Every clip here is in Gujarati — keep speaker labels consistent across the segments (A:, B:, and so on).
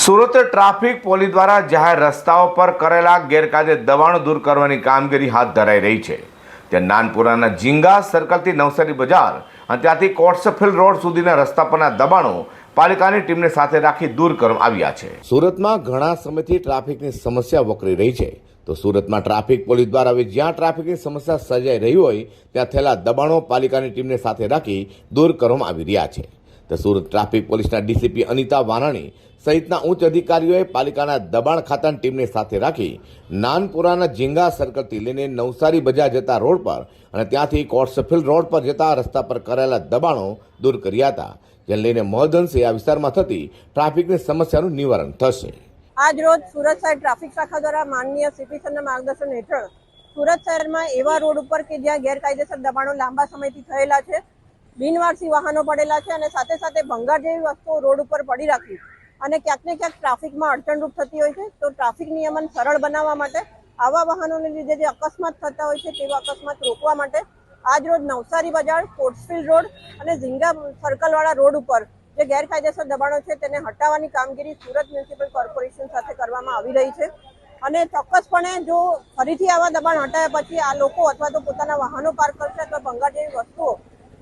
A: સુરત ટ્રાફિક પોલીસ દ્વારા જાહેર રસ્તાઓ પર કરેલા ગેરકાયદે દબાણો દૂર કરવાની કામગીરી હાથ ધરાઈ રહી છે. ત્યાં નાનપુરાના ઝીંગા સર્કલથી નવસારી બજાર અને ત્યાંથી કોટસફિલ રોડ સુધીના રસ્તા પરના દબાણો પાલિકાની ટીમને સાથે રાખી દૂર કરવામાં આવ્યા છે. સુરતમાં ઘણા સમયથી ટ્રાફિકની સમસ્યા વકરી રહી છે. તો સુરતમાં ટ્રાફિક પોલીસ દ્વારા હવે જ્યાં ટ્રાફિકની સમસ્યા સર્જાઈ રહી હોય, ત્યાં થયેલા દબાણો પાલિકાની ટીમને સાથે રાખી દૂર કરવામાં આવી રહ્યા છે. તો સુરત ટ્રાફિક પોલીસના ડીસીપી અનિતા વાનાણી સહિતના ઉચ્ચ અધિકારીઓએ પાલિકાના દબાણ ખાતાની ટીમને સાથે રાખી નાનપુરાના ઝીંગા સર્કલથી લઈને નવસારી બજાર જતા રોડ પર અને ત્યાંથી કોર્સફિલ્ડ રોડ પર જતા રસ્તા પર કરેલા દબાણો દૂર કર્યા હતા, જેને લઈને મહદઅંશે આ વિસ્તારમાં થતી ટ્રાફિકની સમસ્યાનું નિવારણ થશે.
B: આજ રોજ સુરત શહેર ટ્રાફિક શાખા દ્વારા માનનીય સીપી સરના માર્ગદર્શન હેઠળ સુરત શહેરમાં એવા રોડ ઉપર કે જ્યાં ગેરકાયદેસર દબાણો લાંબા સમયથી થયેલા છે બિનવારસી વાહનો પડેલા છે અને સાથે સાથે ભંગાર જેવી વસ્તુઓ રોડ ઉપર પડી રાખી અને ક્યાંક ને ક્યાંક ટ્રાફિકમાં અડચણરૂપ થતી હોય છે. તો ટ્રાફિક નિયમન સરળ બનાવવા માટે, આવા વાહનોને લીધે જે અકસ્માત થતા હોય છે, તેવા અકસ્માત રોકવા માટે આજ રોજ નવસારી બજાર કોર્ટફિલ્ડ રોડ અને ઝીંગા સર્કલવાળા રોડ ઉપર જે ગેરકાયદેસર દબાણો છે, તેને હટાવવાની કામગીરી સુરત મ્યુનિસિપલ કોર્પોરેશન સાથે કરવામાં આવી રહી છે. અને ચોક્કસપણે જો ફરીથી આવા દબાણ હટાયા પછી આ લોકો અથવા તો પોતાના વાહનો પાર્ક કરશે અથવા ભંગાર જેવી વસ્તુઓ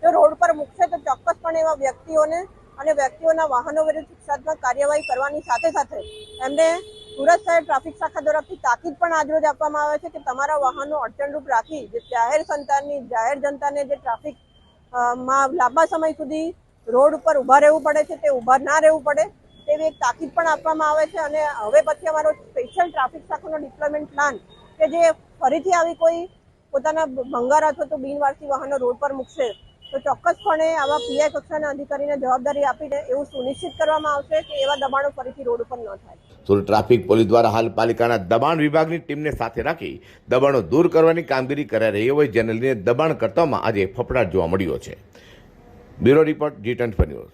B: જો રોડ પર મૂકશે તો ચોક્કસપણે એવા વ્યક્તિઓને અને વ્યક્તિઓના વાહનો વિરુદ્ધ શિક્ષાત્મક કાર્યવાહી કરવાની સાથે સાથે એમને સુરત શહેર ટ્રાફિક શાખા તરફથી તાકીદ પણ આજરોજ આપવામાં આવે છે કે તમારા વાહનો અડચણરૂપ રાખી જે જાહેર સંતાનની, જાહેર જનતાને જે ટ્રાફિકમાં લાંબા સમય સુધી રોડ ઉપર ઊભા રહેવું પડે છે, તે ઊભા ના રહેવું પડે, તેવી એક તાકીદ પણ આપવામાં આવે છે અને હવે પછી અમારો સ્પેશિયલ ટ્રાફિક શાખાનો ડિપ્લોયમેન્ટ પ્લાન કે જે ફરીથી આવી કોઈ પોતાના ભંગાર અથવા તો બિનવારસી વાહનો રોડ પર મૂકશે તો ચોક્કસપણે આવા પીઆઈ કક્ષાના અધિકારીને જવાબદારી આપીને એવું સુનિશ્ચિત કરવામાં આવશે કે એવા દબાણો ફરીથી રોડ ઉપર ન થાય.
A: સુરત ટ્રાફિક પોલીસ દ્વારા હાલ પાલિકાના દબાણ વિભાગની ટીમને સાથે રાખી દબાણો દૂર કરવાની કામગીરી કરાઈ રહી હોય, જેને લઈને દબાણ કરતામાં આજે ફફડાટ જોવા મળ્યો છે. Bureau report, G twenty news.